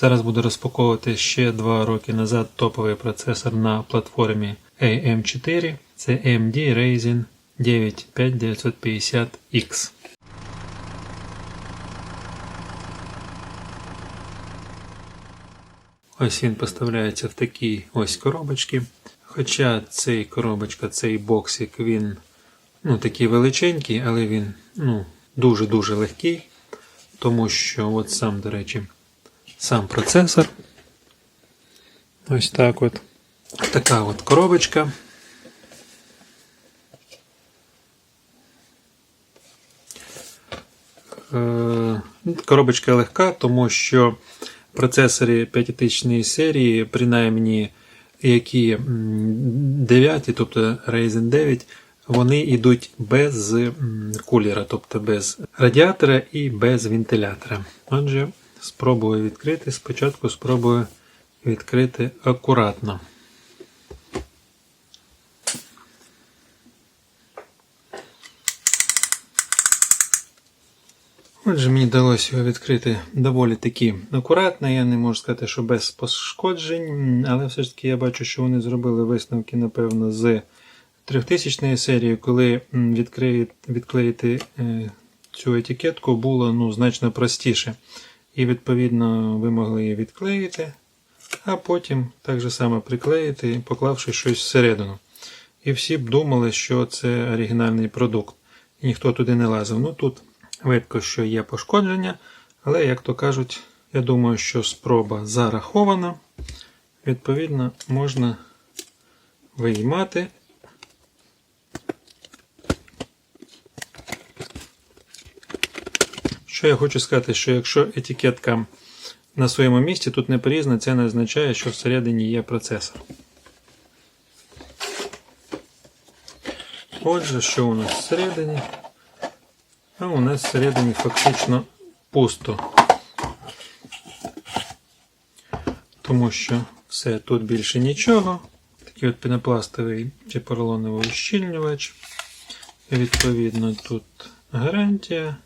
Зараз буду розпаковувати ще 2 роки назад топовий процесор на платформі AM4. Це AMD Ryzen 9 5950X. Ось він поставляється в такій ось коробочці. Хоча цей коробочка, цей боксик, він ну, такий величенький, але він ну, дуже-дуже легкий. Тому що от сам, до речі, сам процесор. Ось так от. Така от коробочка. Е, Коробочка легка, тому що процесори 5000 серії, принаймні які 9, тобто Ryzen 9, вони йдуть без кулера, тобто без радіатора і без вентилятора. Отже, спробую відкрити. Спочатку спробую відкрити акуратно. Отже, мені вдалося його відкрити доволі таки акуратно. Я не можу сказати, що без пошкоджень, але все ж таки я бачу, що вони зробили висновки, напевно, з 3000 серії, коли відклеїти е, цю етикетку було ну, значно простіше. І відповідно ви могли її відклеїти, а потім так же само приклеїти, поклавши щось всередину. І всі б думали, що це оригінальний продукт. Ніхто туди не лазив. Ну тут видко, що є пошкодження, але, як то кажуть, я думаю, що спроба зарахована. Відповідно, можна виймати. Що я хочу сказати, що якщо етикетка на своєму місці тут не порізана, це не означає, що всередині є процесор. Отже, що у нас всередині? А у нас всередині фактично пусто. Тому що все, тут більше нічого. Такий от пінопластовий чи поролоновий ущільнювач. Відповідно, тут гарантія,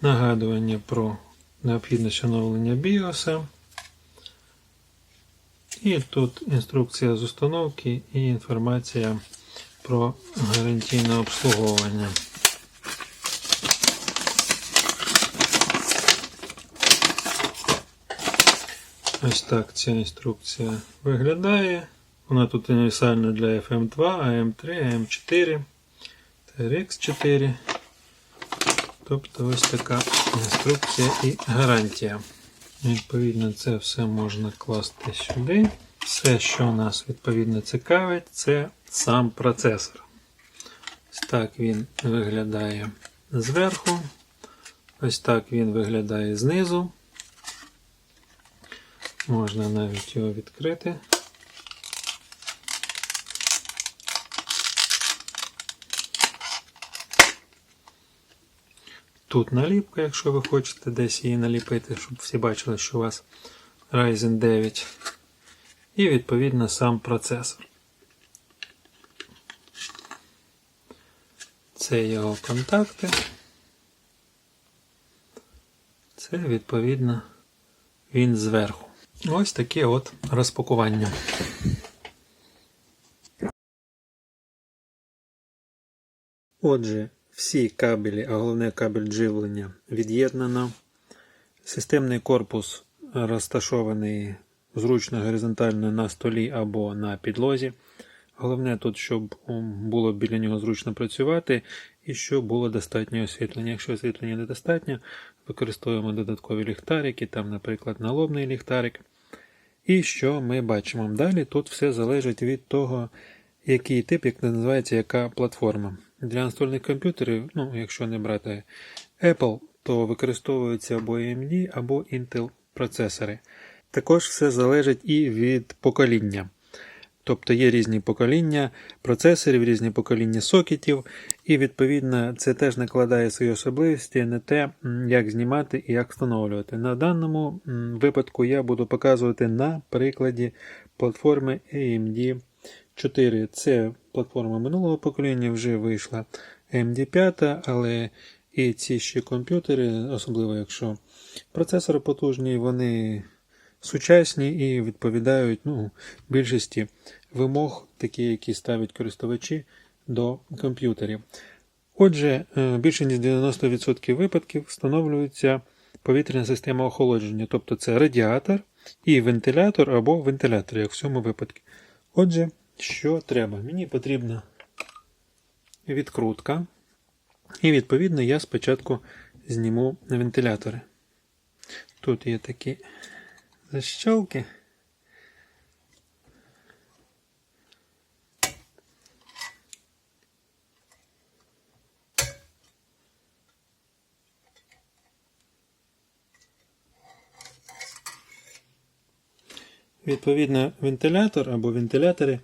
нагадування про необхідність оновлення BIOS. І тут інструкція з установки і інформація про гарантійне обслуговування. Ось так ця інструкція виглядає. Вона тут універсальна для FM2, AM3, AM4, TRX4. Тобто ось така інструкція і гарантія. Відповідно, це все можна класти сюди. Все, що нас відповідно цікавить, це сам процесор. Ось так він виглядає зверху. Ось так він виглядає знизу. Можна навіть його відкрити. Тут наліпка, якщо ви хочете десь її наліпити, щоб всі бачили, що у вас Ryzen 9. І відповідно сам процесор. Це його контакти. Це відповідно він зверху. Ось таке от розпакування. Отже, всі кабелі, а головне кабель живлення від'єднано. Системний корпус розташований зручно горизонтально на столі або на підлозі. Головне тут, щоб було біля нього зручно працювати і щоб було достатньо освітлення. Якщо освітлення недостатньо, використовуємо додаткові ліхтарики, там, наприклад, налобний ліхтарик. І що ми бачимо? Далі тут все залежить від того, який тип, як називається, яка платформа. Для настольних комп'ютерів, ну, якщо не брати Apple, то використовуються або AMD, або Intel процесори. Також все залежить і від покоління. Тобто є різні покоління процесорів, різні покоління сокетів, і відповідно це теж накладає свої особливості на те, як знімати і як встановлювати. На даному випадку я буду показувати на прикладі платформи AMD 4. Це платформа минулого покоління, вже вийшла AMD 5, але і ці ще комп'ютери, особливо якщо процесори потужні, вони сучасні і відповідають ну, більшості вимог, такі, які ставлять користувачі до комп'ютерів. Отже, е, більше ніж 90% випадків встановлюється повітряна система охолодження, тобто це радіатор і вентилятор або вентилятор, як в цьому випадку. Отже, що треба? Мені потрібна відкрутка. І, відповідно, я спочатку зніму вентилятори. Тут є такі защолки. Відповідно, вентилятор або вентилятори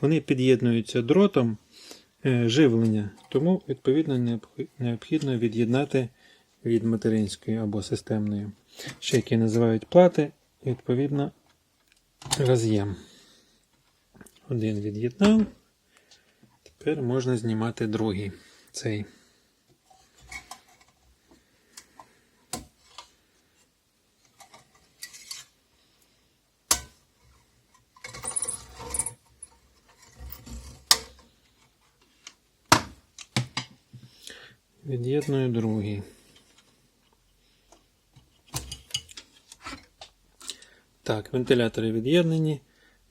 вони під'єднуються дротом е, живлення, тому, відповідно, необхідно від'єднати від материнської або системної, ще які називають плати, відповідно, роз'єм. Один від'єднав. Тепер можна знімати другий цей. Від'єдную другий. Так, вентилятори від'єднані.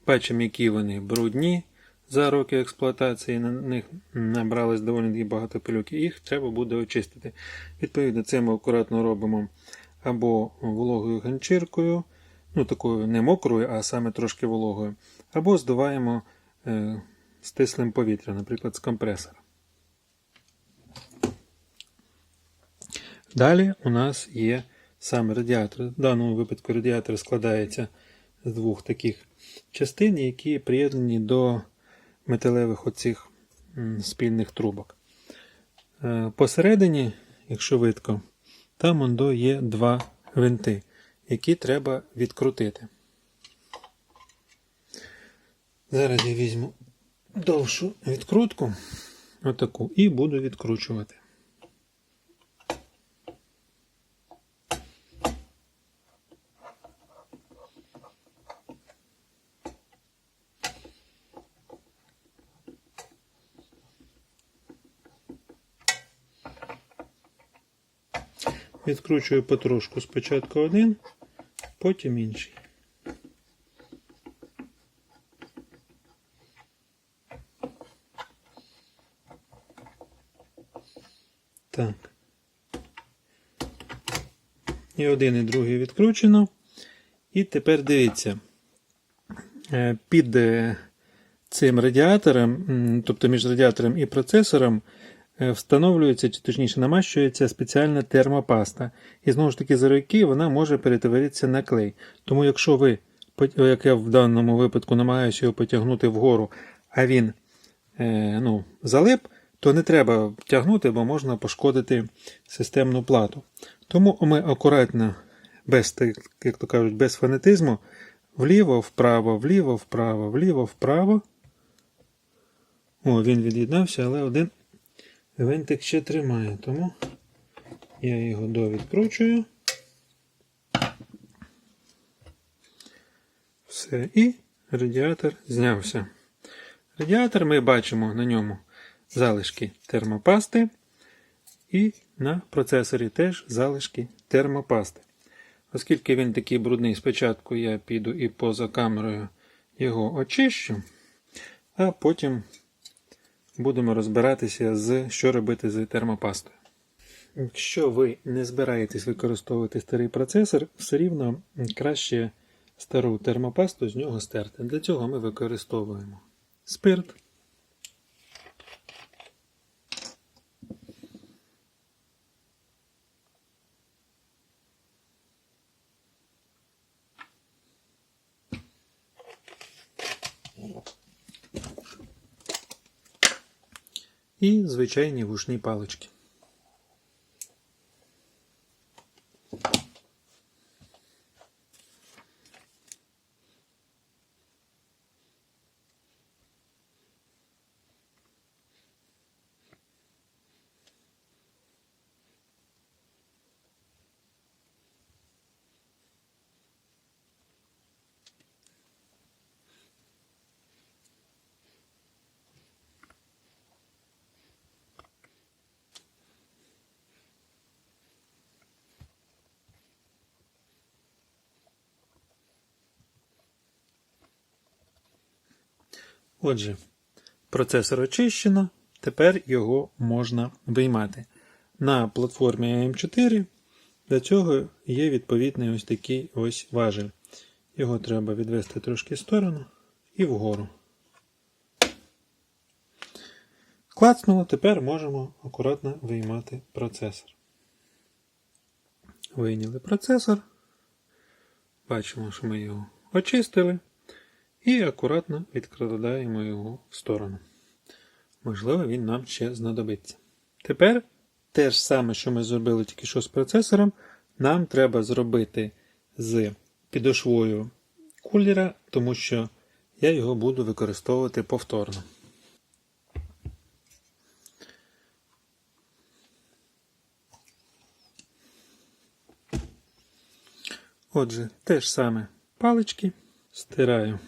Бачимо, які вони брудні. За роки експлуатації на них набралось доволі багато пилюки. Їх треба буде очистити. Відповідно, це ми акуратно робимо або вологою ганчіркою, ну такою не мокрою, а саме трошки вологою, або здуваємо е, стислим повітрям, наприклад, з компресора. Далі у нас є сам радіатор. В даному випадку радіатор складається з двох таких частин, які приєднані до металевих оцих спільних трубок. Е, Посередині, якщо видко, там ондо є два винти, які треба відкрутити. Зараз я візьму довшу відкрутку, отаку, і буду відкручувати. Відкручую потрошку спочатку один, потім інший. Так. І один і другий відкручено. І тепер дивіться. Е, Під е, цим радіатором, тобто між радіатором і процесором, встановлюється, чи точніше намащується спеціальна термопаста. І знову ж таки, за роки вона може перетворитися на клей. Тому, якщо ви, як я в даному випадку, намагаюся його потягнути вгору, а він е, ну, залип, то не треба тягнути, бо можна пошкодити системну плату. Тому ми акуратно, без, як то кажуть, без фанатизму, вліво, вправо, вліво, вправо, вліво, вправо. О, він від'єднався, але один Винтик ще тримає, тому я його довідкручую. Все, і радіатор знявся. Радіатор ми бачимо на ньому залишки термопасти, і на процесорі теж залишки термопасти. Оскільки він такий брудний, спочатку я піду і поза камерою його очищу, а потім будемо розбиратися з що робити з термопастою. Якщо ви не збираєтесь використовувати старий процесор, все рівно краще стару термопасту з нього стерти. Для цього ми використовуємо спирт. І звичайні вушні палички. Отже, процесор очищено, тепер його можна виймати. На платформі AM4 для цього є відповідний ось такий ось важель. Його треба відвести трошки в сторону і вгору. Клацнуло, тепер можемо акуратно виймати процесор. Вийняли процесор. Бачимо, що ми його очистили. І акуратно відкладаємо його в сторону. Можливо, він нам ще знадобиться. Тепер те ж саме, що ми зробили тільки що з процесором, нам треба зробити з підошвою кулера, тому що я його буду використовувати повторно. Отже, те ж саме палички стираю.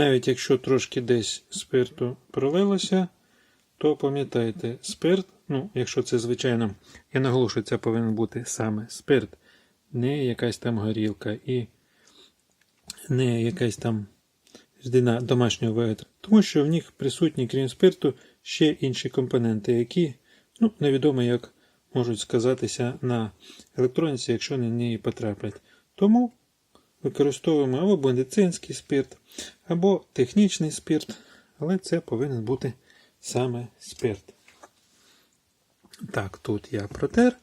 Навіть якщо трошки десь спирту пролилося, то пам'ятайте, спирт, ну, якщо це звичайно, я наголошую, це повинен бути саме спирт, не якась там горілка і не якась там рідина домашнього виготовлення. Тому що в них присутні, крім спирту, ще інші компоненти, які ну, невідомо як можуть сказатися на електроніці, якщо на неї потраплять. Тому використовуємо або бандицинський спирт, або технічний спирт, але це повинен бути саме спирт. Так, тут я протер.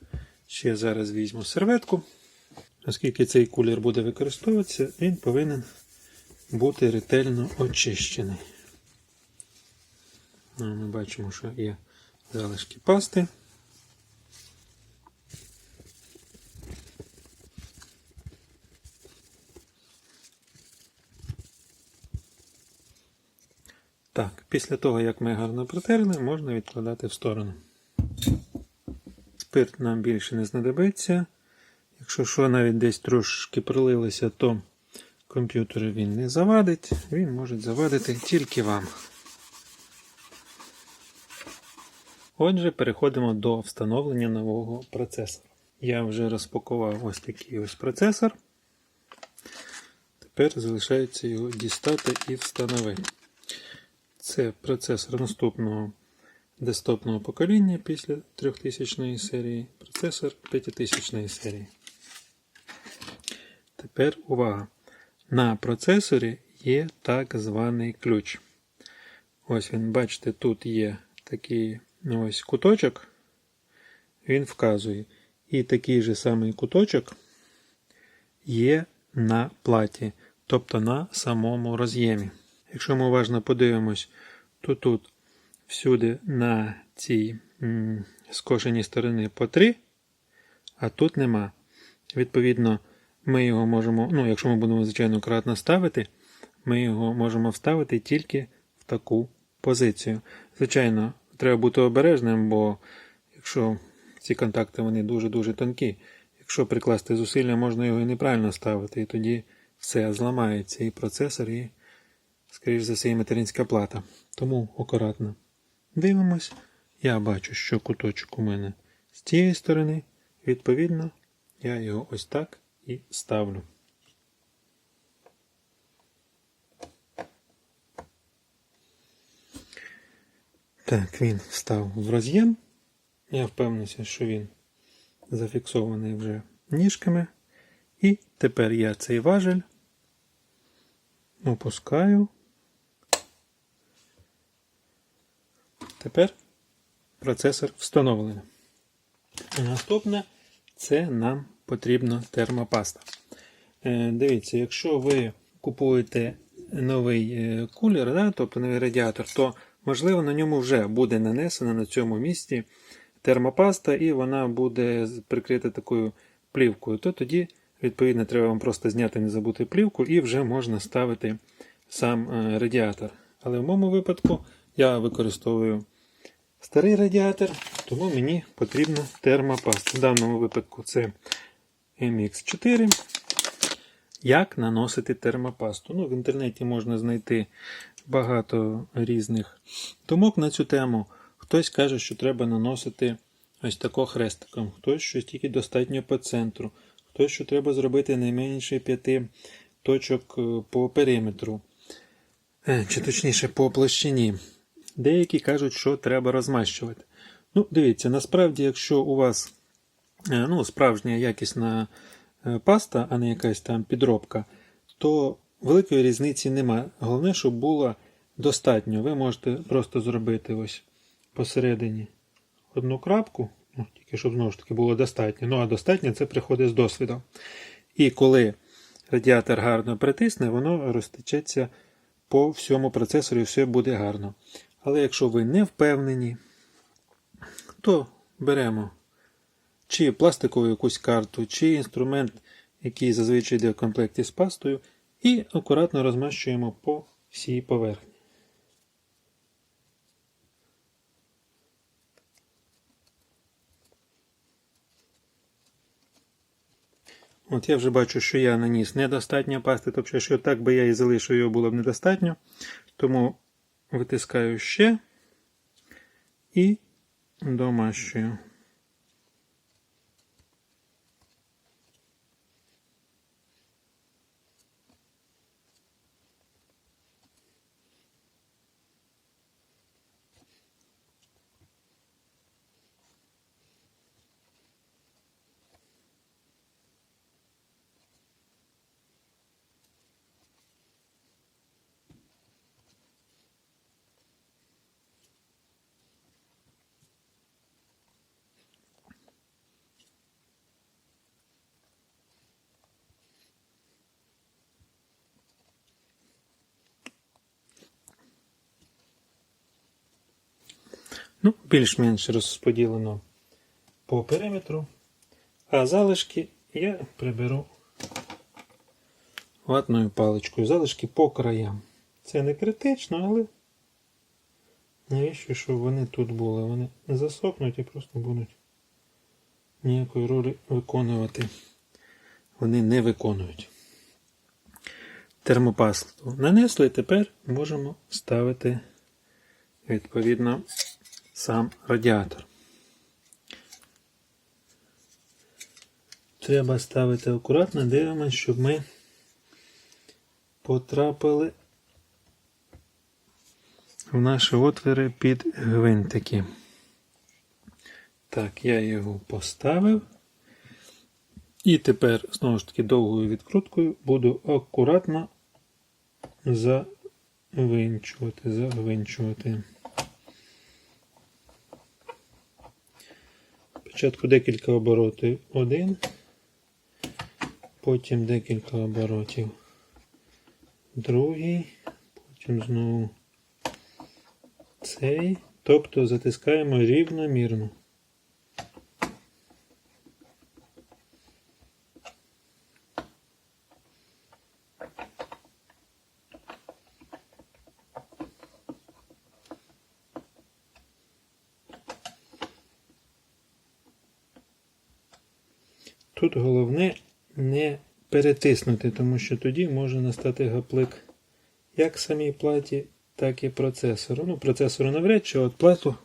Ще зараз візьму серветку. Оскільки цей кулер буде використовуватися, він повинен бути ретельно очищений. Ну, Ми бачимо, що є залишки пасти. Так, після того, як ми гарно протерли, можна відкладати в сторону. Спирт нам більше не знадобиться. Якщо що навіть десь трошки пролилося, то комп'ютер він не завадить, він може завадити тільки вам. Отже, переходимо до встановлення нового процесора. Я вже розпакував ось такий ось процесор. Тепер залишається його дістати і встановити. Це процесор наступного десктопного покоління після 3000 серії, процесор 5000 серії. Тепер увага. На процесорі є так званий ключ. Ось він, бачите, тут є такий ось куточок, він вказує. І такий же самий куточок є на платі, тобто на самому роз'ємі. Якщо ми уважно подивимось, то тут всюди на цій скошеній стороні по 3, а тут нема. Відповідно, ми його можемо, ну, якщо ми будемо, звичайно, кратно ставити, ми його можемо вставити тільки в таку позицію. Звичайно, треба бути обережним, бо якщо ці контакти вони дуже-дуже тонкі, якщо прикласти зусилля, можна його і неправильно ставити, і тоді все зламається, і процесор, і, скоріш за все, і материнська плата. Тому акуратно. Дивимось. Я бачу, що куточок у мене з цієї сторони. Відповідно, я його ось так і ставлю. Так, він встав в роз'єм. Я впевнився, що він зафіксований вже ніжками. І тепер я цей важель опускаю. Тепер процесор встановлений. Наступне це нам потрібна термопаста. Е, Дивіться, якщо ви купуєте новий е, кулер, да, тобто новий радіатор, то можливо на ньому вже буде нанесена на цьому місці термопаста, і вона буде прикрита такою плівкою. То тоді, відповідно, треба вам просто зняти, не забути плівку, і вже можна ставити сам е, радіатор. Але в моєму випадку я використовую старий радіатор, тому мені потрібна термопаста. В даному випадку це MX4. Як наносити термопасту? Ну, В інтернеті можна знайти багато різних думок на цю тему. Хтось каже, що треба наносити ось тако хрестиком, хтось що тільки достатньо по центру, хтось що треба зробити не менше п'яти точок е, по периметру, Е, чи точніше по площині. Деякі кажуть, що треба розмащувати. Ну, дивіться, насправді, якщо у вас е, ну, справжня якісна е, паста, а не якась там підробка, то великої різниці немає. Головне, щоб було достатньо. Ви можете просто зробити ось посередині одну крапку, ну, тільки щоб знову ж таки було достатньо. Ну, а достатньо це приходить з досвідом. І коли радіатор гарно притисне, воно розтечеться по всьому процесору і все буде гарно. Але якщо ви не впевнені, то беремо чи пластикову якусь карту, чи інструмент, який зазвичай йде в комплекті з пастою, і акуратно розмащуємо по всій поверхні. От я вже бачу, що я наніс недостатньо пасти, тобто, якщо так би я і залишив, його було б недостатньо. Тому витискаю ще і домащую. Ну, більш-менш розподілено по периметру. А залишки я приберу ватною паличкою. Залишки по краям. Це не критично, але навіщо, щоб вони тут були? Вони засохнуть і просто будуть ніякої ролі виконувати. Вони не виконують. Термопасту нанесли, тепер можемо ставити відповідно сам радіатор. Треба ставити акуратно, дивимося, щоб ми потрапили в наші отвори під гвинтики. Так, я його поставив. І тепер, знову ж таки, довгою відкруткою буду акуратно завинчувати, завинчувати. Спочатку декілька оборотів один, потім декілька оборотів другий, потім знову цей. Тобто затискаємо рівномірно. Тут головне не перетиснути, тому що тоді може настати гаплик як самій платі, так і процесору. Ну, процесору навряд чи от плату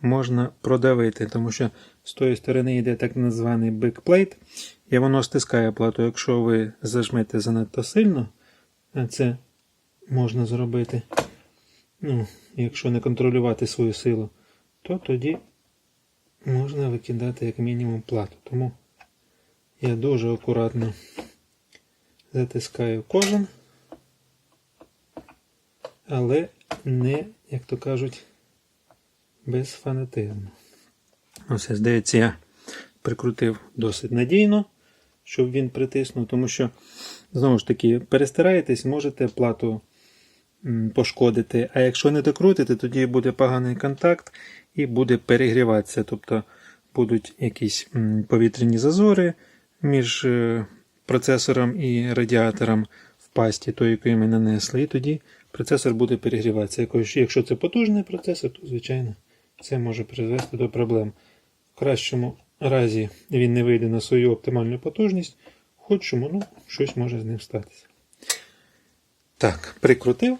можна продавити, тому що з тої сторони йде так званий бекплейт, і воно стискає плату. Якщо ви зажмете занадто сильно, це можна зробити, ну, якщо не контролювати свою силу, то тоді можна викидати як мінімум плату. Тому я дуже акуратно затискаю кожен, але не, як то кажуть, без фанатизму. Ось, здається, я прикрутив досить надійно, щоб він притиснув, тому що, знову ж таки, перестараєтесь, можете плату пошкодити. А якщо не докрутите, тоді буде поганий контакт і буде перегріватися. Тобто будуть якісь повітряні зазори між е, процесором і радіатором в пасті, той, який ми нанесли, і тоді процесор буде перегріватися. Якщо це потужний процесор, то, звичайно, це може призвести до проблем. В кращому разі він не вийде на свою оптимальну потужність, худшому, ну, щось може з ним статися. Так, прикрутив.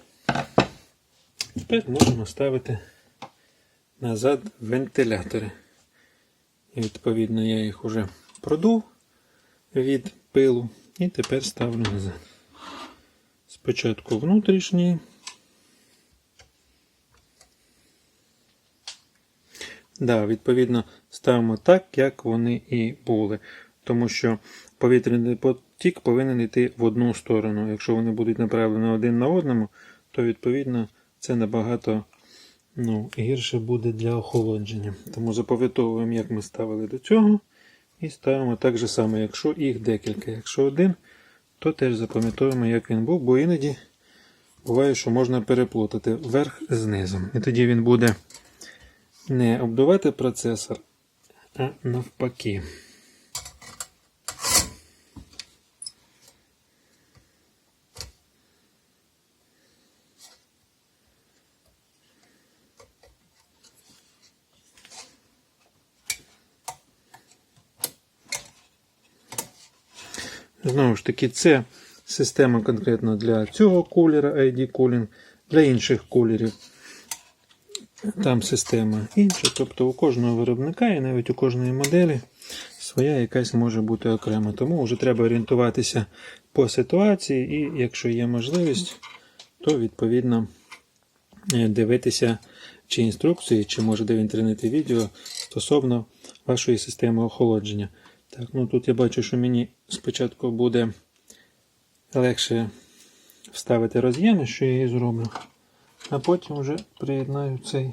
Тепер можемо ставити назад вентилятори. І відповідно я їх уже продув від пилу і тепер ставлю назад. Спочатку внутрішній. Да, відповідно, ставимо так, як вони і були. Тому що повітряний потік повинен йти в одну сторону. Якщо вони будуть направлені один на одному, то відповідно це набагато ну, гірше буде для охолодження. Тому запам'ятовуємо, як ми ставили до цього. І ставимо так же само, якщо їх декілька. Якщо один, то теж запам'ятовуємо, як він був, бо іноді буває, що можна переплутати верх з. І тоді він буде не обдувати процесор, а навпаки. Знову ж таки, це система конкретно для цього кулера ID Cooling, для інших кулерів. Там система інша, тобто у кожного виробника і навіть у кожної моделі своя якась може бути окрема. Тому вже треба орієнтуватися по ситуації, і якщо є можливість, то відповідно е, дивитися чи інструкції, чи може де в інтернеті відео стосовно вашої системи охолодження. Так, ну тут я бачу, що мені спочатку буде легше вставити роз'єми, що я і зроблю, а потім вже приєднаю цей.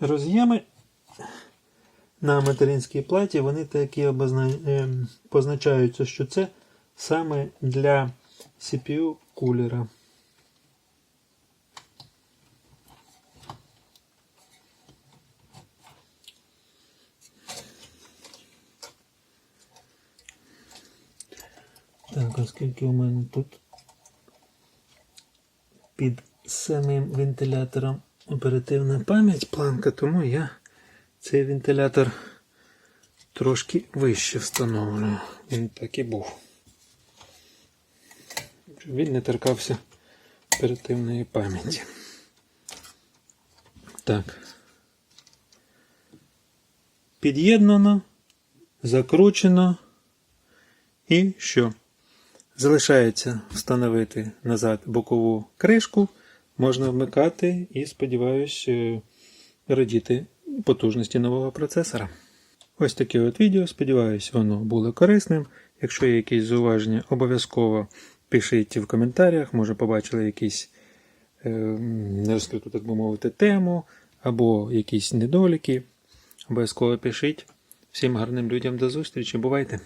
Роз'єми на материнській платі вони такі обозна... ем, позначаються, що це саме для CPU кулера. Так, оскільки у мене тут під самим вентилятором оперативна пам'ять планка, тому я цей вентилятор трошки вище встановлюю. Він так і був. Він не торкався оперативної пам'яті. Так. Під'єднано, закручено. І що? Залишається встановити назад бокову кришку, можна вмикати і, сподіваюсь, е, радіти потужності нового процесора. Ось таке от відео. Сподіваюсь, воно було корисним. Якщо є якісь зауваження, обов'язково пишіть в коментарях. Може, побачили якісь е, розкриту, так би мовити, тему або якісь недоліки. Обов'язково пишіть. Всім гарним людям до зустрічі. Бувайте!